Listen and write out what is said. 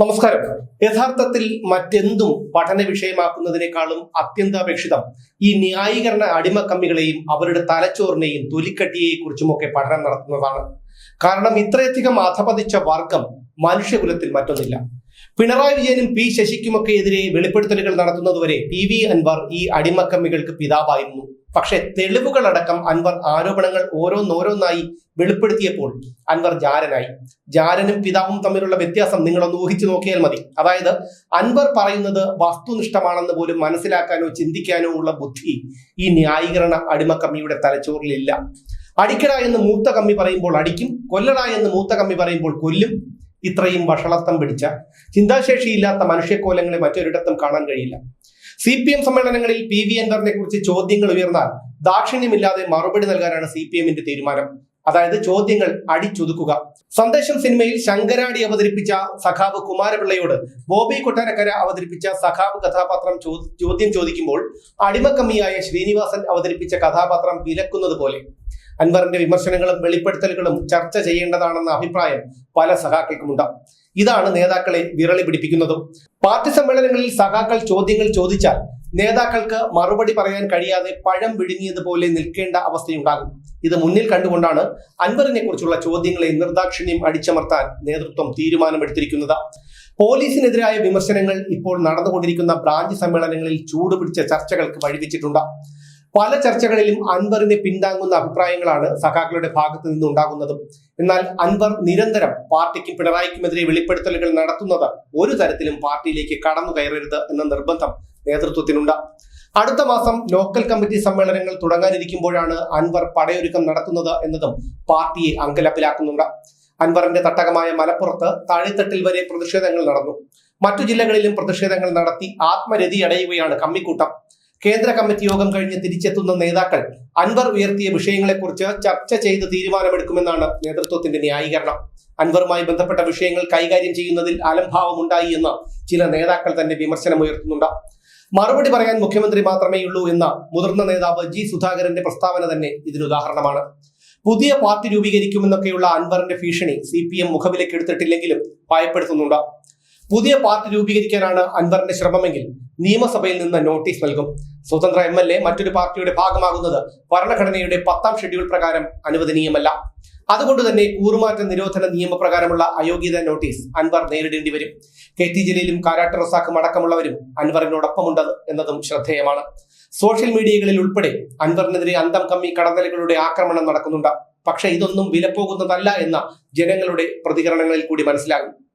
നമസ്കാരം. യഥാർത്ഥത്തിൽ മറ്റെന്തും പഠന വിഷയമാക്കുന്നതിനേക്കാളും അത്യന്താപേക്ഷിതം ഈ ന്യായീകരണ അടിമക്കമ്മികളെയും അവരുടെ തലച്ചോറിനെയും തൊലിക്കട്ടിയെ കുറിച്ചുമൊക്കെ പഠനം നടത്തുന്നതാണ്. കാരണം ഇത്രയധികം അധപതിച്ച വർഗം മനുഷ്യകുലത്തിൽ മറ്റൊന്നില്ല. പിണറായി വിജയനും പി ശശിക്കുമൊക്കെ എതിരെ വെളിപ്പെടുത്തലുകൾ നടത്തുന്നതുവരെ പി വി അൻവർ ഈ അടിമക്കമ്മികൾക്ക് പിതാവായിരുന്നു. പക്ഷെ തെളിവുകളടക്കം അൻവർ ആരോപണങ്ങൾ ഓരോന്നോരോന്നായി വെളിപ്പെടുത്തിയപ്പോൾ അൻവർ ജാരനായി. ജാരനും പിതാവും തമ്മിലുള്ള വ്യത്യാസം നിങ്ങളൊന്ന് ഊഹിച്ചു നോക്കിയാൽ മതി. അതായത് അൻവർ പറയുന്നത് വസ്തുനിഷ്ഠമാണെന്ന് പോലും മനസ്സിലാക്കാനോ ചിന്തിക്കാനോ ഉള്ള ബുദ്ധി ഈ ന്യായീകരണ അടിമക്കമ്മിയുടെ തലച്ചോറിലില്ല. അടിക്കട എന്ന് മൂത്ത കമ്മി പറയുമ്പോൾ അടിക്കും കൊല്ലട എന്ന് മൂത്ത കമ്മി പറയുമ്പോൾ കൊല്ലും. ഇത്രയും വഷളത്തം പിടിച്ച ചിന്താശേഷിയില്ലാത്ത മനുഷ്യക്കോലങ്ങളെ മറ്റൊരിടത്തും കാണാൻ കഴിയില്ല. സി പി എം സമ്മേളനങ്ങളിൽ പി വി അൻവറിനെ കുറിച്ച് ചോദ്യങ്ങൾ ഉയർന്നാൽ ദാക്ഷിണ്യമില്ലാതെ മറുപടി നൽകാനാണ് സി പി എമ്മിന്റെ തീരുമാനം. അതായത് ചോദ്യങ്ങൾ അടിച്ചൊതുക്കുക. സന്ദേശം സിനിമയിൽ ശങ്കരാടി അവതരിപ്പിച്ച സഖാവ് കുമാരപിള്ളയോട് ബോബി കൊട്ടാരക്കര അവതരിപ്പിച്ച സഖാവ് കഥാപാത്രം ചോദ്യം ചോദിക്കുമ്പോൾ അടിമക്കമ്മിയായ ശ്രീനിവാസൻ അവതരിപ്പിച്ച കഥാപാത്രം വിലക്കുന്നത് പോലെ. അൻവറിന്റെ വിമർശനങ്ങളും വെളിപ്പെടുത്തലുകളും ചർച്ച ചെയ്യേണ്ടതാണെന്ന അഭിപ്രായം പല സഖാക്കൾക്കുമുണ്ട്. ഇതാണ് നേതാക്കളെ വിരളി പിടിപ്പിക്കുന്നതും. പാർട്ടി സമ്മേളനങ്ങളിൽ സഖാക്കൾ ചോദ്യങ്ങൾ ചോദിച്ചാൽ നേതാക്കൾക്ക് മറുപടി പറയാൻ കഴിയാതെ പഴം വിഴുങ്ങിയതുപോലെ നിൽക്കേണ്ട അവസ്ഥയുണ്ടാകും. ഇത് മുന്നിൽ കണ്ടുകൊണ്ടാണ് അൻവറിനെ കുറിച്ചുള്ള ചോദ്യങ്ങളെ നിർദാക്ഷിണ്യം അടിച്ചമർത്താൻ നേതൃത്വം തീരുമാനമെടുത്തിരിക്കുന്നത്. പോലീസിനെതിരായ വിമർശനങ്ങൾ ഇപ്പോൾ നടന്നുകൊണ്ടിരിക്കുന്ന ബ്രാഞ്ച് സമ്മേളനങ്ങളിൽ ചൂടുപിടിച്ച ചർച്ചകൾക്ക് വഴിവെച്ചിട്ടുണ്ട്. പല ചർച്ചകളിലും അൻവറിനെ പിന്താങ്ങുന്ന അഭിപ്രായങ്ങളാണ് സഖാക്കളുടെ ഭാഗത്തു നിന്നുണ്ടാകുന്നതും. എന്നാൽ അൻവർ നിരന്തരം പാർട്ടിക്കും പിണറായിക്കുമെതിരെ വെളിപ്പെടുത്തലുകൾ നടത്തുന്നത് ഒരു തരത്തിലും പാർട്ടിയിലേക്ക് കടന്നു കയറരുത് എന്ന നിർബന്ധം നേതൃത്വത്തിനുണ്ട്. അടുത്ത മാസം ലോക്കൽ കമ്മിറ്റി സമ്മേളനങ്ങൾ തുടങ്ങാനിരിക്കുമ്പോഴാണ് അൻവർ പടയൊരുക്കം നടത്തുന്നത് എന്നതും പാർട്ടിയെ അങ്കലപ്പിലാക്കുന്നുണ്ട്. അൻവറിന്റെ തട്ടകമായ മലപ്പുറത്ത് താഴെത്തട്ടിൽ വരെ പ്രതിഷേധങ്ങൾ നടന്നു. മറ്റു ജില്ലകളിലും പ്രതിഷേധങ്ങൾ നടത്തി ആത്മരതി അടയുകയാണ് കമ്മിക്കൂട്ടം. കേന്ദ്ര കമ്മിറ്റി യോഗം കഴിഞ്ഞ് തിരിച്ചെത്തുന്ന നേതാക്കൾ അൻവർ ഉയർത്തിയ വിഷയങ്ങളെക്കുറിച്ച് ചർച്ച ചെയ്ത് തീരുമാനമെടുക്കുമെന്നാണ് നേതൃത്വത്തിന്റെ ന്യായീകരണം. അൻവറുമായി ബന്ധപ്പെട്ട വിഷയങ്ങൾ കൈകാര്യം ചെയ്യുന്നതിൽ അലംഭാവമുണ്ടായി എന്ന് ചില നേതാക്കൾ തന്നെ വിമർശനമുയർത്തുന്നുണ്ട്. മറുപടി പറയാൻ മുഖ്യമന്ത്രി മാത്രമേയുള്ളൂ എന്ന മുതിർന്ന നേതാവ് ജി സുധാകരന്റെ പ്രസ്താവന തന്നെ ഇതിനുദാഹരണമാണ് പുതിയ പാർട്ടി രൂപീകരിക്കുമെന്നൊക്കെയുള്ള അൻവറിന്റെ ഭീഷണി സി പി എം മുഖവിലേക്ക് എടുത്തിട്ടില്ലെങ്കിലും ഭയപ്പെടുത്തുന്നുണ്ട്. പുതിയ പാർട്ടി രൂപീകരിക്കാനാണ് അൻവറിന്റെ ശ്രമമെങ്കിൽ നിയമസഭയിൽ നിന്ന് നോട്ടീസ് നൽകും. സ്വതന്ത്ര എം എൽ എ മറ്റൊരു പാർട്ടിയുടെ ഭാഗമാകുന്നത് ഭരണഘടനയുടെ പത്താം ഷെഡ്യൂൾ പ്രകാരം അനുവദനീയമല്ല. അതുകൊണ്ട് തന്നെ കൂറുമാറ്റ നിരോധന നിയമപ്രകാരമുള്ള അയോഗ്യത നോട്ടീസ് അൻവർ നേരിടേണ്ടി വരും. കെ ടി ജലീലും കാരാട്ട് റസാഖും അടക്കമുള്ളവരും അൻവറിനോടൊപ്പമുണ്ട് എന്നതും ശ്രദ്ധേയമാണ്. സോഷ്യൽ മീഡിയകളിൽ ഉൾപ്പെടെ അൻവറിനെതിരെ അന്തം കമ്മി കടന്നലുകളുടെ ആക്രമണം നടക്കുന്നുണ്ട്. പക്ഷേ ഇതൊന്നും വിലപ്പോകുന്നതല്ല എന്ന ജനങ്ങളുടെ പ്രതികരണങ്ങളിൽ കൂടി മനസ്സിലാകും.